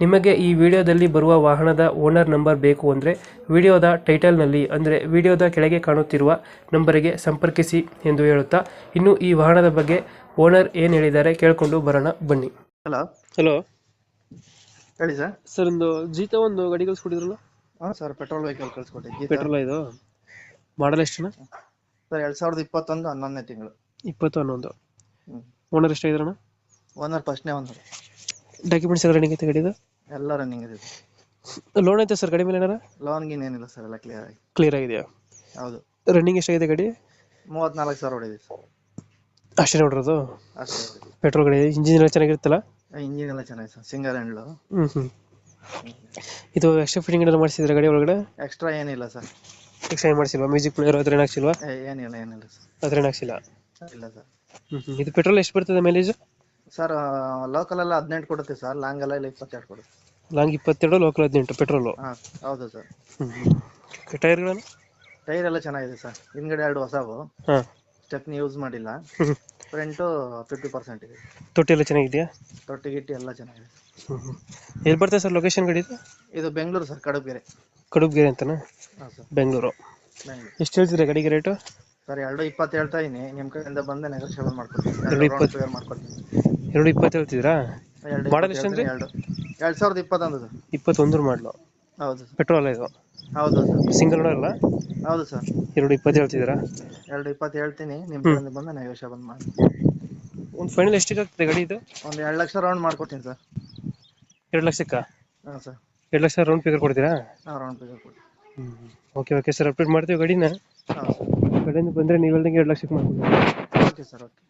ನಿಮಗೆ ಈ ವಿಡಿಯೋದಲ್ಲಿ ಬರುವ ವಾಹನದ ಓನರ್ ನಂಬರ್ ಬೇಕು ಅಂದರೆ ವಿಡಿಯೋದ ಟೈಟಲ್ನಲ್ಲಿ ಅಂದರೆ ವಿಡಿಯೋದ ಕೆಳಗೆ ಕಾಣುತ್ತಿರುವ ನಂಬರಿಗೆ ಸಂಪರ್ಕಿಸಿ ಎಂದು ಹೇಳುತ್ತಾ ಇನ್ನು ಈ ವಾಹನದ ಬಗ್ಗೆ ಓನರ್ ಏನು ಹೇಳಿದ್ದಾರೆ ಕೇಳಿಕೊಂಡು ಬರೋಣ ಬನ್ನಿ. ಹಲೋ. ಹಲೋ. ಹೇಳಿ ಸರ್. ಸರ್ ಒಂದು ಜೀತ ಒಂದು ಗಾಡಿ ಕಳಿಸ್ಕೊಟ್ಟಿದ್ರಲ್ಲ? ಹಾಂ ಸರ್ ಪೆಟ್ರೋಲ್ ವೆಹಿಕಲ್ ಕಳ್ಸಿಕೊಟ್ಟಿದ್ದೆ. ಪೆಟ್ರೋಲ್ ಇದು? ಮಾಡಲ್ ಎಷ್ಟು ಸರ್ ಎರಡು ಸಾವಿರದ ಇಪ್ಪತ್ತೊಂದು ಹನ್ನೊಂದನೇ ತಿಂಗಳು. ಇಪ್ಪತ್ತು ಹನ್ನೊಂದು ಓನರ್ ಎಷ್ಟಾಗಿದ್ರಣ ಓನರ್ ಫಸ್ಟ್ನೇ ಒಂದು. ಡಾಕ್ಯುಮೆಂಟ್ಸ್ ಎಲ್ಲ ರನ್ನಿಂಗ್ ಐತೆ ಗಾಡಿದು ಎಲ್ಲ ರನ್ನಿಂಗ್ ಇದೆ. ಲೋನ್ ಐತೆ ಸರ್ ಕಡಿಮೆ ಮೇಲೆ ಏನಾರ? ಲೋನ್ಗೆ ಏನಿಲ್ಲ ಸರ್ ಎಲ್ಲ ಕ್ಲಿಯರ್ ಆಗಿ. ಕ್ಲಿಯರ್ ಆಗಿದೆಯಾ? ಹೌದು. ರನ್ನಿಂಗ್ ಎಷ್ಟಾಗಿದೆ ಗಾಡಿ? ಮೂವತ್ನಾಲ್ಕು ಸಾವಿರ ಹೊಡಿದೆ ಸರ್ ಅಷ್ಟೇ ನೋಡಿರೋದು ಅಷ್ಟೇ ಪೆಟ್ರೋಲ್ ಗಾಡಿ ಇಂಜಿನ್ ಎಲ್ಲ ಚೆನ್ನಾಗಿರುತ್ತಲ್ಲ? ಇಂಜಿನ್ ಎಲ್ಲ ಚೆನ್ನಾಗಿದೆ ಸರ್ ಸಿಂಗಲ್ ಹ್ಯಾಂಡ್ಲು ಹ್ಞೂ ಹ್ಞೂ ಇದು ಎಕ್ಸ್ಟ್ರಾ ಫಿಟ್ಟಿಂಗ್ ಏನಾದ್ರು ಮಾಡಿಸಿದ್ರೆ ಗಾಡಿ ಒಳಗಡೆ? ಎಕ್ಸ್ಟ್ರಾ ಏನಿಲ್ಲ ಸರ್ ಎಕ್ಸ್ಟ್ರಾ ಏನು ಮಾಡಿಸಿಲ್ವಾ? ಮ್ಯೂಸಿಕ್ ಪ್ಲೇಯರ್ ಅದ್ರೇನ ಏನು ಹಾಕ್ಸಿಲ್ವಾ? ಏನಿಲ್ಲ ಏನಿಲ್ಲ ಸರ್ ಅದ್ರೇನ ಏನು ಹಾಕ್ಸಿಲ್ಲ? ಇಲ್ಲ ಸರ್ ಹ್ಞೂ ಇದು ಪೆಟ್ರೋಲ್ ಎಷ್ಟು ಬರ್ತದೆ ಮೈಲೇಜ್ ಸರ್ ಲೋಕಲ್ ಎಲ್ಲ ಹದಿನೆಂಟು ಕೊಡುತ್ತೆ ಸರ್ ಲಾಂಗ್ ಎಲ್ಲ ಇಲ್ಲ ಇಪ್ಪತ್ತೆರಡು ಕೊಡುತ್ತೆ. ಲಾಂಗ್ ಇಪ್ಪತ್ತೆರಡು ಲೋಕಲ್ ಹದಿನೆಂಟು ಪೆಟ್ರೋಲು ಹಾಂ ಹೌದು ಸರ್ ಹ್ಞೂ ಟೈರ್ಗಳನ್ನು ಟೈರ್ ಎಲ್ಲ ಚೆನ್ನಾಗಿದೆ ಸರ್ ಹಿಂದ್ಗಡೆ ಎರಡು ಹೊಸವು. ಹಾಂ. ಸ್ಟೆಪ್ನಿ ಯೂಸ್ ಮಾಡಿಲ್ಲ. ಫ್ರಂಟು ಫಿಫ್ಟಿ ಪರ್ಸೆಂಟ್ ಇದೆ. ತೊಟ್ಟಿ ಎಲ್ಲ ಚೆನ್ನಾಗಿದೆಯಾ? ತೊಟ್ಟಿ ಗಿಟ್ಟಿ ಎಲ್ಲ ಚೆನ್ನಾಗಿದೆ. ಹ್ಞೂ ಹ್ಞೂ ಎಲ್ಲಿ ಬರ್ತದೆ ಸರ್ ಲೊಕೇಶನ್ ಗಡಿ ಇದು? ಬೆಂಗಳೂರು ಸರ್ ಕಡುಗೆರೆ ಕಡುಬ್ಗೆರೆ ಅಂತನಾ? ಹಾಂ ಸರ್ ಬೆಂಗಳೂರು ಬೆಂಗಳೂರು ಎಷ್ಟು ಹೇಳ್ತೀರಾ ಗಡಿಗೆ ರೇಟು ಸರ್ ಎರಡು ಇಪ್ಪತ್ತು ಹೇಳ್ತಾ ಇದೀನಿ. ನಿಮ್ ಕಡೆಯಿಂದ ಬಂದ ನೆಗೋಷಿಯೇಬಲ್ ಮಾಡ್ಕೊಡ್ತೀನಿ. ಎರಡು ಇಪ್ಪತ್ತು. ಕ್ಲಿಯರ್ ಮಾಡ್ಕೊಡ್ತೀನಿ. ಎರಡು ಇಪ್ಪತ್ತು ಹೇಳ್ತಿದ್ದೀರಾ? ಎರಡು ಇಪ್ಪತ್ತು ಎಷ್ಟಂದ್ರಿ? ಹೇಳ್ತೀನಿ, ಎರಡು ಎರಡು ಸಾವಿರದ ಇಪ್ಪತ್ತೊಂದು ಸರ್. ಇಪ್ಪತ್ತೊಂದು ಮಾಡಲು. ಹೌದು ಪೆಟ್ರೋಲ್ ಇದು? ಹೌದು ಸರ್. ಸಿಂಗಲ್ ಅಲ್ಲ? ಹೌದು ಸರ್. ಎರಡು ಇಪ್ಪತ್ತು ಹೇಳ್ತಿದ್ದೀರಾ? ಎರಡು ಇಪ್ಪತ್ತು ಹೇಳ್ತೀನಿ. ನಿಮ್ಮ ಕಡೆಯಿಂದ ಬಂದ ನೆಗೋಷಿಯೇಬಲ್ ಮಾಡಿ. ಒಂದು ಫೈನಲ್ ಎಷ್ಟಿರುತ್ತೆ ಗಾಡಿ ಇದು? ಒಂದು ಎರಡು ಲಕ್ಷ ರೌಂಡ್ ಮಾಡ್ಕೊಡ್ತೀನಿ ಸರ್. ಎರಡು ಲಕ್ಷಕ್ಕ? ಹಾಂ ಸರ್. ಎರಡು ಲಕ್ಷ ರೌಂಡ್ ಫಿಗರ್ ಕೊಡ್ತೀರಾ? ಹಾಂ ರೌಂಡ್ ಫಿಗರ್ ಕೊಡಿ ಓಕೆ ಓಕೆ ಸರ್ ಅಪ್ಡೇಟ್ ಮಾಡ್ತೀವಿ ಗಾಡಿನ. ಹಾಂ ಸರ್. ಕಡೆಯಿಂದ ಬಂದ್ರೆ ನೀವು ಎರಡು ಲಕ್ಷಕ್ಕೆ ಮಾಡ್ಕೊಡ್ತೀವಿ ಓಕೆ ಸರ್ ಓಕೆ